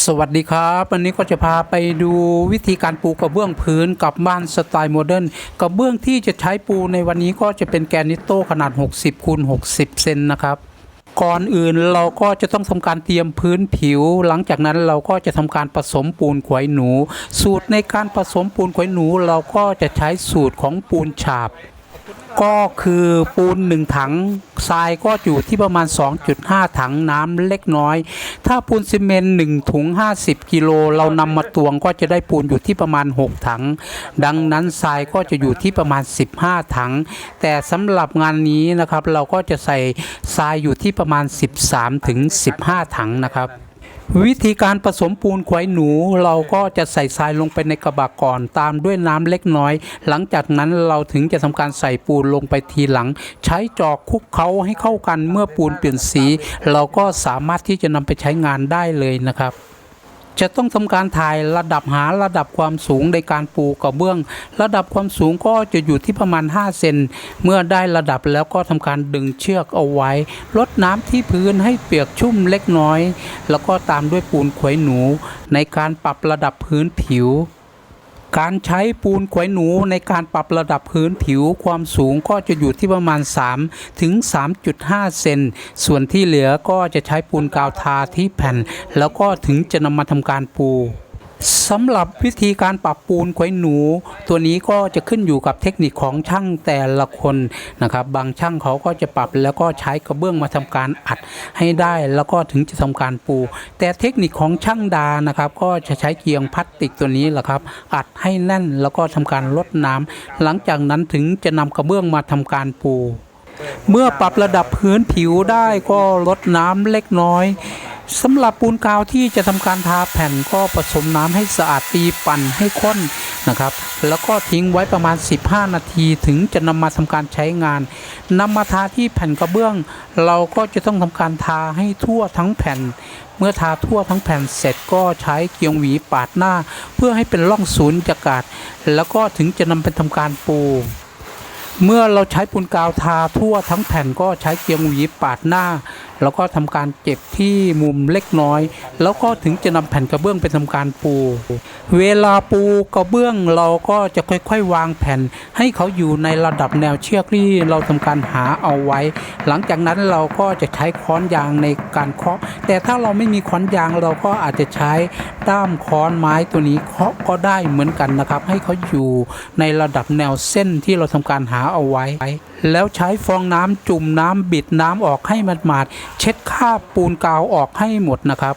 สวัสดีครับวันนี้ก็จะพาไปดูวิธีการปูกระเบื้องพื้นกับบ้านสไตล์โมเดิร์นกระเบื้องที่จะใช้ปูในวันนี้ก็จะเป็นแกรนิโต้ขนาด 60คูณ60 เซนนะครับ ก่อนอื่นเราก็จะต้องทำการเตรียมพื้นผิว หลังจากนั้นเราก็จะทำการผสมปูนขวายหนู สูตรในการผสมปูนขวายหนู เราก็จะใช้สูตรของปูนฉาบ ก็คือปูนหนึ่งถังทรายก็อยู่ที่ประมาณ 2.5 ถังน้ำเล็กน้อย ถ้าปูนซีเมนต์1ถุง 50 กิโลเรานำมาตวงก็จะได้ปูนอยู่ที่ประมาณ 6 ถัง ดังนั้นทรายก็จะอยู่ที่ประมาณ 15 ถัง แต่สำหรับงานนี้นะครับเราก็จะใส่ทรายอยู่ที่ประมาณ 13ถึง15 ถังนะครับ วิธีการผสมปูนควายหนูเราก็จะใส่ทรายลงไปในกระบะก่อน ตามด้วยน้ำเล็กน้อย หลังจากนั้นเราถึงจะทำการใส่ปูนลงไปทีหลัง ใช้จอกคุกเขาให้เข้ากันเมื่อปูนเปลี่ยนสี เราก็สามารถที่จะนำไปใช้งานได้เลยนะครับ จะต้องทำการถ่ายระดับหาระดับความสูงในการปูกระเบื้อง ระดับความสูงก็จะอยู่ที่ประมาณ 5 เซนเมื่อได้ระดับแล้วก็ทำการดึงเชือกเอาไว้ลดน้ำที่พื้นให้เปียกชุ่มเล็กน้อย แล้วก็ตามด้วยปูนขวยหนู ในการปรับระดับพื้นผิว การใช้ปูนขวายหนูในการปรับระดับพื้นผิวความสูงก็จะอยู่ที่ประมาณ 3 ถึง 3.5 เซน ส่วนที่เหลือก็จะใช้ปูนกาวทาที่แผ่น แล้วก็ถึงจะนำมาทำการปู สำหรับวิธีการปรับปูนไขวหนู ตัวนี้ก็จะขึ้นอยู่กับเทคนิคของช่างแต่ละคนนะครับ บางช่างเขาก็จะปรับแล้วก็ใช้กระเบื้องมาทำการอัดให้ได้แล้วก็ถึงจะทำการปู แต่เทคนิคของช่างดานะครับ ก็จะใช้เกียงพลาสติกตัวนี้แหละครับ อัดให้แน่นแล้วก็ทำการลดน้ำหลังจากนั้นถึงจะนำกระเบื้องมาทำการปูเมื่อปรับระดับพื้นผิวได้ก็ลดน้ำเล็กน้อย สำหรับปูนกาวที่จะทำการทาแผ่นก็ผสมน้ำให้สะอาดตีปั่นให้ข้นนะครับ แล้วก็ทิ้งไว้ประมาณ 15 นาทีถึงจะนำมาทำการใช้งานนำมาทาที่แผ่นกระเบื้อง เราก็จะต้องทำการทาให้ทั่วทั้งแผ่น เมื่อทาทั่วทั้งแผ่นเสร็จก็ใช้เกียงหวีปาดหน้า เพื่อให้เป็นร่องศูนย์อากาศ แล้วก็ถึงจะนำไปทำการปูเมื่อเราใช้ปูนกาวทาทั่วทั้งแผ่นก็ใช้เกียงหวีปาดหน้า แล้วก็ทำการเก็บที่มุมเล็กน้อย แล้วก็ถึงจะนำแผ่นกระเบื้องไปทำการปู เวลาปูกระเบื้องเราก็จะค่อย ๆ วางแผ่น ให้เขาอยู่ในระดับแนวเชือกที่เราทำการหาเอาไว้ หลังจากนั้นเราก็จะใช้ค้อนยางในการเคาะ แต่ถ้าเราไม่มีค้อนยางเราก็อาจจะใช้ด้ามค้อนไม้ตัวนี้เคาะก็ได้เหมือนกันนะครับ ให้เขาอยู่ในระดับแนวเส้นที่เราทำการหาเอาไว้ แล้วใช้ฟองน้ำจุ่มน้ำบิดน้ำออกให้มันหมาดๆเช็ดคราบปูนกาวออกให้หมดนะครับ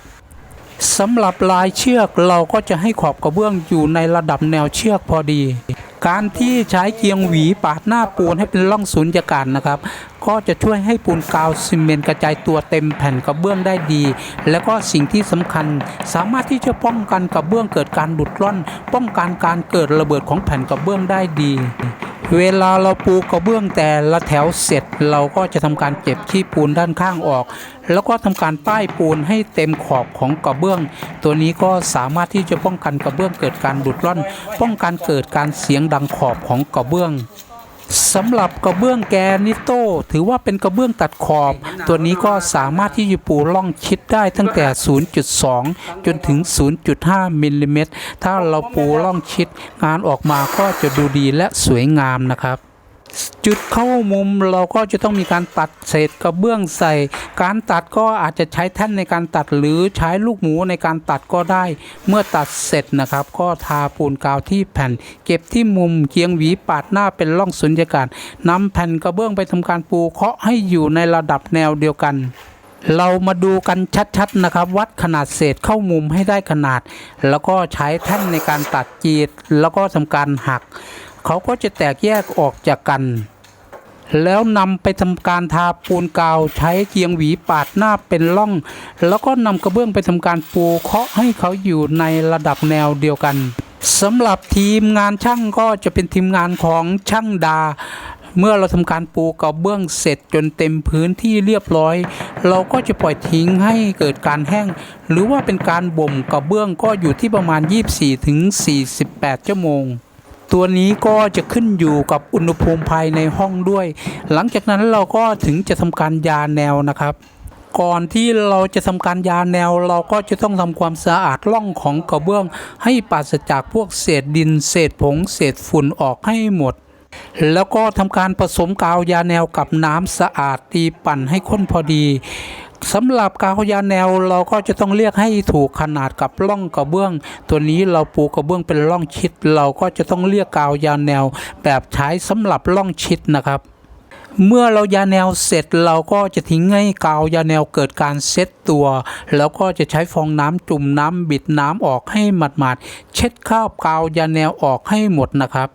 สำหรับลายเชือกเราก็จะให้ขอบกระเบื้องอยู่ในระดับแนวเชือกพอดี การที่ใช้เกียงหวีปาดหน้าปูนให้เป็นร่องสุญญากาศนะครับ ก็จะช่วยให้ปูนกาวซีเมนต์กระจายตัวเต็มแผ่นกระเบื้องได้ดี แล้วก็สิ่งที่สำคัญ สามารถที่จะป้องกันกระเบื้องเกิดการหลุดร่อน ป้องกันการเกิดระเบิดของแผ่นกระเบื้องได้ดี เวลาเราปูกระเบื้องแต่ละแถวเสร็จ เราก็จะทำการเก็บขี้ปูนด้านข้างออก แล้วก็ทำการป้ายปูนให้เต็มขอบของกระเบื้อง ตัวนี้ก็สามารถที่จะป้องกันกระเบื้องเกิดการดุดร่อน ป้องกันเกิดการเสียงดังขอบของกระเบื้อง สำหรับกระเบื้องแกนิโต้ถือว่าเป็นกระเบื้องตัดขอบ ตัวนี้ก็สามารถที่จะปูร่องชิดได้ตั้งแต่ 0.2 จนถึง 0.5มิลลิเมตรถ้าเราปูร่องชิดงานออกมาก็จะดูดีและสวยงามนะครับ จุดเข้ามุมเราก็จะต้องมีการตัดเศษกระเบื้องใส่ การตัดก็อาจจะใช้แท่นในการตัดหรือใช้ลูกหมูในการตัดก็ได้ เมื่อตัดเสร็จนะครับ ก็ทาปูนกาวที่แผ่น เก็บที่มุมเคียงหวีปาดหน้าเป็นร่องสุญญากาศนำแผ่นกระเบื้องไปทำการปูเคาะให้อยู่ในระดับแนวเดียวกันเรามาดูกันชัดๆนะครับ วัดขนาดเศษเข้ามุมให้ได้ขนาด แล้วก็ใช้แท่นในการตัดจีดแล้วก็ทำการหัก เขาก็จะแตกแยกออกจากกัน แล้วนำไปทำการทาปูนกาวใช้เกียงหวีปาดหน้าเป็นร่อง แล้วก็นำกระเบื้องไปทำการปูเคาะให้เขาอยู่ในระดับแนวเดียวกันสำหรับทีมงานช่างก็จะเป็นทีมงานของช่างดา เมื่อเราทำการปูกระเบื้องเสร็จจนเต็มพื้นที่เรียบร้อย เราก็จะปล่อยทิ้งให้เกิดการแห้ง หรือว่าเป็นการบ่มกระเบื้องก็อยู่ที่ประมาณ 24ถึง48 ชั่วโมง ตัวนี้ก็จะขึ้นอยู่กับอุณหภูมิภายในห้องด้วย หลังจากนั้นเราก็ถึงจะทำการยาแนวนะครับ ก่อนที่เราจะทำการยาแนว เราก็จะต้องทำความสะอาดร่องของกระเบื้อง ให้ปราศจากพวกเศษดิน เศษผง เศษฝุ่นออกให้หมด แล้วก็ทำการผสมกาวยาแนวกับน้ำสะอาดตีปั่นให้ข้นพอดี สำหรับกาวยาแนวเราก็จะต้องเรียกให้ถูกขนาดกับร่องกระเบื้อง ตัวนี้เราปูกระเบื้องเป็นร่องชิด เราก็จะต้องเรียกกาวยาแนว แบบใช้สำหรับร่องชิดนะครับ เมื่อเรายาแนวเสร็จเราก็จะทิ้งให้กาวยาแนวเกิดการเซ็ตตัว แล้วก็จะใช้ฟองน้ำจุ่มน้ำบิดน้ำออกให้หมาดๆเช็ดคราบกาวยาแนวออกให้หมดนะครับ